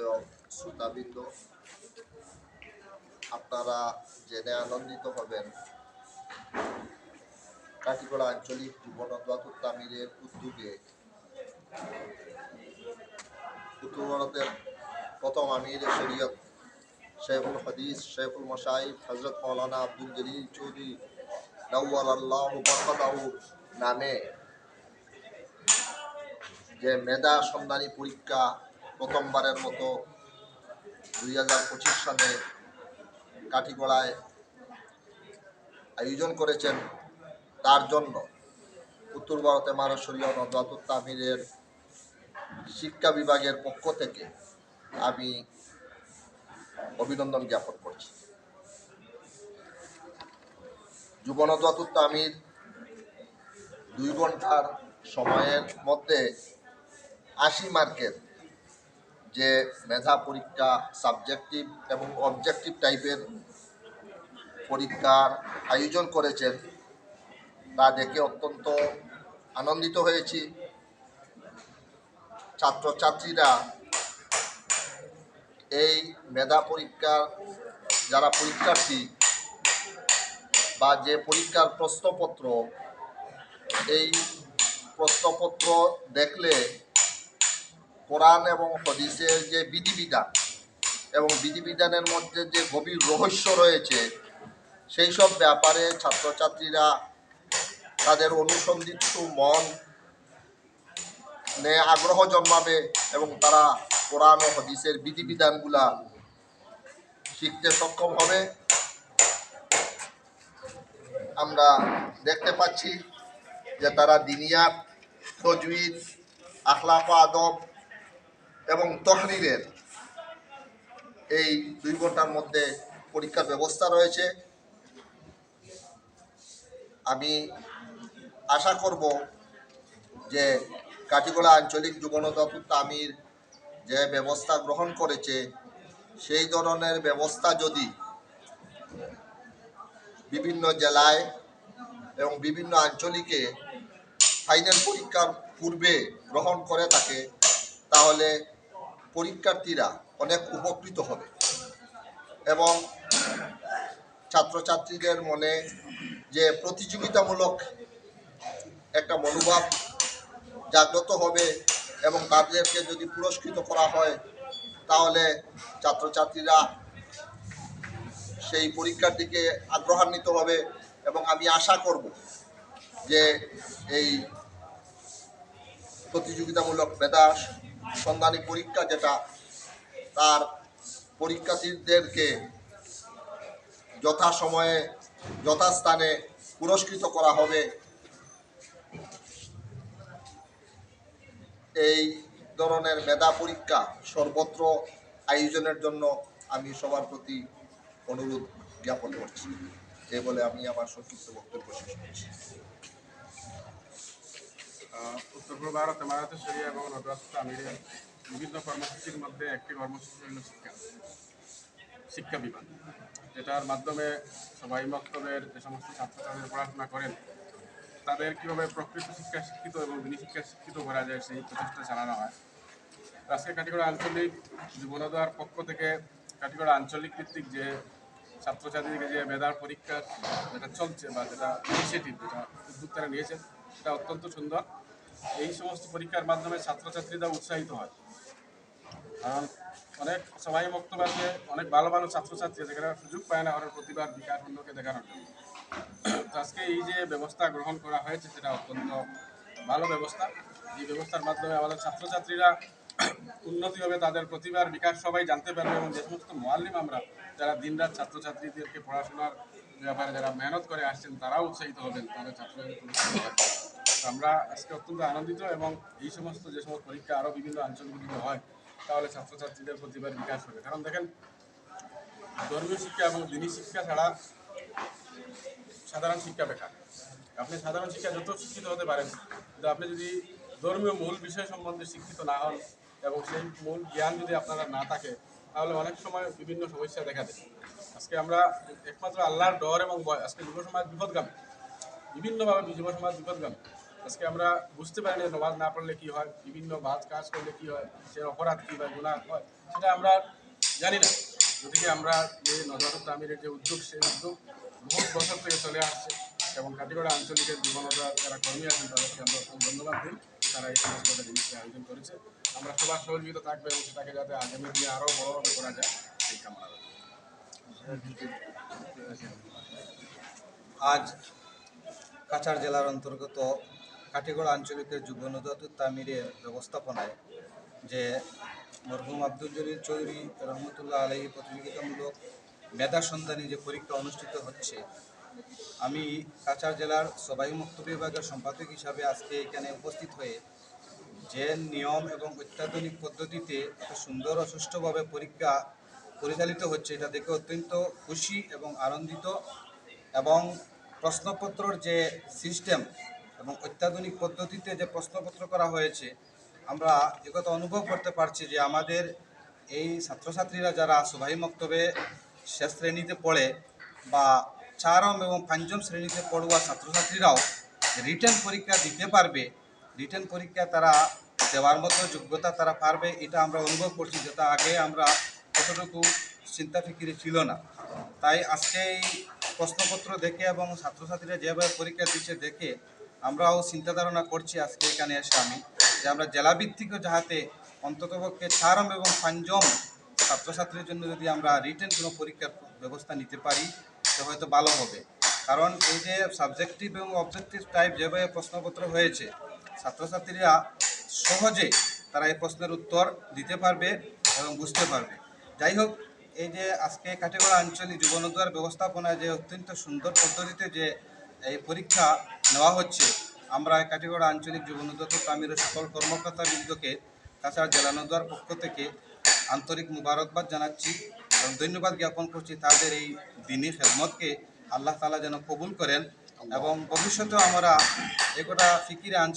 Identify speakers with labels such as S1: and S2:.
S1: শ্রদ্ধেয় শ্রোতাবৃন্দ, আপনারা জেনে আনন্দিত হবেন। কাটিগড়া আঞ্চলিক যুবনদাত তামিরের উদ্যোগে উত্তর ভারতের প্রথম আমির শরীয়ত শেখুল হদিস, শেখুল মশাই হজরত মৌলানা আব্দুল জলিল চৌধুরী নওয়াল আল্লাহ বরকতাহু নামে যে মেধা সন্ধানী পরীক্ষা প্রথমবারের মতো দুই হাজার পঁচিশ সালে কাঠিগড়ায় আয়োজন করেছেন। তার জন্য উত্তর ভারতে মানসরীয় নদাতুল তামিরের শিক্ষা বিভাগের পক্ষ থেকে আমি অভিনন্দন জ্ঞাপন করছি। যুবনদাতুল তামির দুই ঘণ্টার সময়ের মধ্যে আশি মার্কের যে মেধা পরীক্ষা সাবজেক্টিভ এবং অবজেক্টিভ টাইপের পরীক্ষার আয়োজন করেছেন, তা দেখে অত্যন্ত আনন্দিত হয়েছি। ছাত্রছাত্রীরা এই মেধা পরীক্ষার, যারা পরীক্ষার্থী বা যে পরীক্ষার প্রশ্নপত্র, এই প্রশ্নপত্র দেখলে কোরআন এবং হদিসের যে বিধিবিধান এবং বিধিবিধানের মধ্যে যে গভীর রহস্য রয়েছে, সেই সব ব্যাপারে ছাত্রছাত্রীরা তাদের অনুসন্ধিত মন নে আগ্রহ জন্মাবে এবং তারা কোরআন ও হদিসের বিধিবিধানগুলা শিখতে সক্ষম হবে। আমরা দেখতে পাচ্ছি যে তারা দিনিয়াত তজবিদ আখলাক আদব এবং তহরিরের এই দুই ঘণ্টার মধ্যে পরীক্ষার ব্যবস্থা রয়েছে। আমি আশা করব যে কাটিগোলা আঞ্চলিক যুবনদপ্তর তামির যে ব্যবস্থা গ্রহণ করেছে, সেই ধরনের ব্যবস্থা যদি বিভিন্ন জেলায় এবং বিভিন্ন আঞ্চলিকে ফাইনাল পরীক্ষার পূর্বে গ্রহণ করে থাকে, তাহলে পরীক্ষার্থীরা অনেক উপকৃত হবে। এবং ছাত্রছাত্রীদের মনে যে প্রতিযোগিতামূলক একটা মনোভাব জাগ্রত হবে এবং তাদেরকে যদি পুরস্কৃত করা হয়, তাহলে ছাত্রছাত্রীরা সেই পরীক্ষার দিকে আগ্রহান্বিত হবে এবং আমি আশা করব যে এই প্রতিযোগিতামূলক মেধা সন্ধানী পরীক্ষা যেটা, তার পরীক্ষার্থীদেরকে যথাসময়ে, যথাস্থানে পুরস্কৃত করা হবে। এই ধরনের মেধা পরীক্ষা সর্বত্র আয়োজনের জন্য আমি সবার প্রতি অনুরোধ জ্ঞাপন করছি। এ বলে আমি আমার সংক্ষিপ্ত বক্তব্য শেষ করছি।
S2: উত্তর পূর্ব ভারতে মারাতে এবং আমিরের বিভিন্ন কর্মসূচির মধ্যে একটি কর্মসূচি হল শিক্ষা শিক্ষা বিভাগ, যেটার মাধ্যমে সবাই মক্তবের যে সমস্ত ছাত্রছাত্রীরা পড়াশোনা করেন, তাদের কীভাবে প্রকৃত শিক্ষা শিক্ষিত এবং দিনী শিক্ষা শিক্ষিত করা যায় সেই প্রচেষ্টা চালানো হয়। আজকে কাটিগড়া আঞ্চলিক যুবনদার পক্ষ থেকে কাটিগড়া আঞ্চলিক ভিত্তিক যে ছাত্রছাত্রীকে যে মেধার পরীক্ষা, যেটা চলছে বা যেটা ইনিশিয়েটিভ যেটা উদ্যোগ তারা নিয়েছেন সেটা অত্যন্ত সুন্দর। এই সমস্ত পরীক্ষার মাধ্যমে ছাত্রছাত্রীরা উৎসাহিত হয়। কারণ অনেক, সবাই বক্তব্য আছে, অনেক ভালো ভালো ছাত্রছাত্রী আছে, যারা সুযোগ পায় না ওরা প্রতিবার বিকাশ অন্যকে দেখানোর জন্য। আজকে এই যে ব্যবস্থা গ্রহণ করা হয়েছে, সেটা অত্যন্ত ভালো ব্যবস্থা। এই ব্যবস্থার মাধ্যমে আমাদের ছাত্রছাত্রীরা উন্নতি হবে তাদের প্রতিভার বিকাশ সবাই জানতে পারবে এবং যে সমস্ত মোয়াল্লিম আমরা, যারা দিনরাত ছাত্রছাত্রীদেরকে পড়াশোনার ব্যাপারে যারা মেহনত করে আসছেন, তারাও উৎসাহিত হবেন ছাত্রছাত্রী পুরস্কৃত আমরা আজকে অত্যন্ত আনন্দিত এবং এই সমস্ত যে সমস্ত পরীক্ষা আরও বিভিন্ন আঞ্চলিকগুলো হয়, তাহলে ছাত্রছাত্রীদের প্রতিভার বিকাশ হবে। কারণ দেখেন, ধর্মীয় শিক্ষা এবং দিনী শিক্ষা ছাড়া সাধারণ শিক্ষা বেকার। আপনি সাধারণ শিক্ষা যত শিক্ষিত হতে পারেন, কিন্তু আপনি যদি ধর্মীয় মূল বিষয় সম্বন্ধে শিক্ষিত না হন এবং সেই মূল জ্ঞান যদি আপনারা না থাকে তাহলে অনেক সময় বিভিন্ন সমস্যা দেখা দেয়। আজকে আমরা একমাত্র আল্লাহর ডর এবং ভয়, আজকে যুব সমাজ বিপদগামী। বিভিন্নভাবে যুব সমাজ বিপদগামী। আজকে আমরা বুঝতে পারি না নমাজ না পড়লে কি হয়, বিভিন্ন বাজ কাজ করলে কি হয়, সে অপরাধ কি বা গুণা হয়, সেটা আমরা জানি না। গতিকে আমরা যে নজরত আমিরের যে উদ্যোগ, সেই উদ্যোগ বহু বছর থেকে চলে আসছে। এবং কাটিগড়া আঞ্চলিকের জীবনতা যারা কর্মী আছেন, তাদেরকে আমরা ধন্যবাদ দিই। তারা এই সমস্ত জিনিসটি আয়োজন করেছে। আমরা সবার সহযোগিতা থাকবে এবং সেটাকে যাতে আগামী দিনে আরও বড়ভাবে করা যায়, সেই কামনা
S3: আজ কাছাড় জেলার অন্তর্গত কাটিগড় আঞ্চলিকের যুব তামিরের ব্যবস্থাপনায় যে মরহুম আব্দুল জলিল চৌধুরী রহমতুল্লাহ আলহী প্রতিযোগিতামূলক মেধা সন্ধানী যে পরীক্ষা অনুষ্ঠিত হচ্ছে আমি কাছাড় জেলার সবাই মুক্ত বিভাগের সম্পাদক হিসাবে আজকে এখানে উপস্থিত হয়ে যে নিয়ম এবং অত্যাধুনিক পদ্ধতিতে এত সুন্দর ও সুষ্ঠুভাবে পরীক্ষা পরিচালিত হচ্ছে, এটা দেখে অত্যন্ত খুশি এবং আনন্দিত এবং প্রশ্নপত্রর যে সিস্টেম এবং অত্যাধুনিক পদ্ধতিতে যে প্রশ্নপত্র করা হয়েছে, আমরা একথা অনুভব করতে পারছি যে আমাদের এই ছাত্রছাত্রীরা যারা সবাই মক্তবে শেষ শ্রেণীতে পড়ে বা চারম এবং পঞ্চম শ্রেণীতে পড়ুয়া ছাত্রছাত্রীরাও রিটার্ন পরীক্ষা দিতে পারবে। রিটার্ন পরীক্ষা তারা দেওয়ার মতো যোগ্যতা তারা পারবে, এটা আমরা অনুভব করছি যেটা আগে আমরা কতটুকু চিন্তা ফিকিরে ছিল না। তাই আজকে এই প্রশ্নপত্র দেখে এবং ছাত্রছাত্রীরা যেভাবে পরীক্ষা দিচ্ছে দেখে আমরাও চিন্তা ধারণা করছি আজকে এখানে এসে আমি যে আমরা জেলাভিত্তিকও যাহাতে অন্ততপক্ষে চারম এবং পঞ্চম ছাত্রছাত্রীর জন্য যদি আমরা রিটেন কোনো পরীক্ষার ব্যবস্থা নিতে পারি তো হয়তো ভালো হবে। কারণ এই যে সাবজেক্টিভ এবং অবজেক্টিভ টাইপ যেভাবে প্রশ্নপত্র হয়েছে, ছাত্রছাত্রীরা সহজে তারা এই প্রশ্নের উত্তর দিতে পারবে এবং বুঝতে পারবে। যাই হোক, এই যে আজকে কাটিগড়া আঞ্চলিক জীবনোদ্ধার ব্যবস্থাপনায় যে অত্যন্ত সুন্দর পদ্ধতিতে যে এই পরীক্ষা নেওয়া হচ্ছে, আমরা কাটিগড়া আঞ্চলিক জীবনোদ্ধার তামিরের সকল কর্মকর্তাবৃন্দকে কাছাড় জেলানোদ্ধার পক্ষ থেকে আন্তরিক মুবারকবাদ জানাচ্ছি। এবং ধন্যবাদ জ্ঞাপন করছি তাদের এই দিনই খেদমতকে। আল্লাহ তালা যেন কবুল করেন এবং ভবিষ্যতেও আমরা একটা ফিকিরে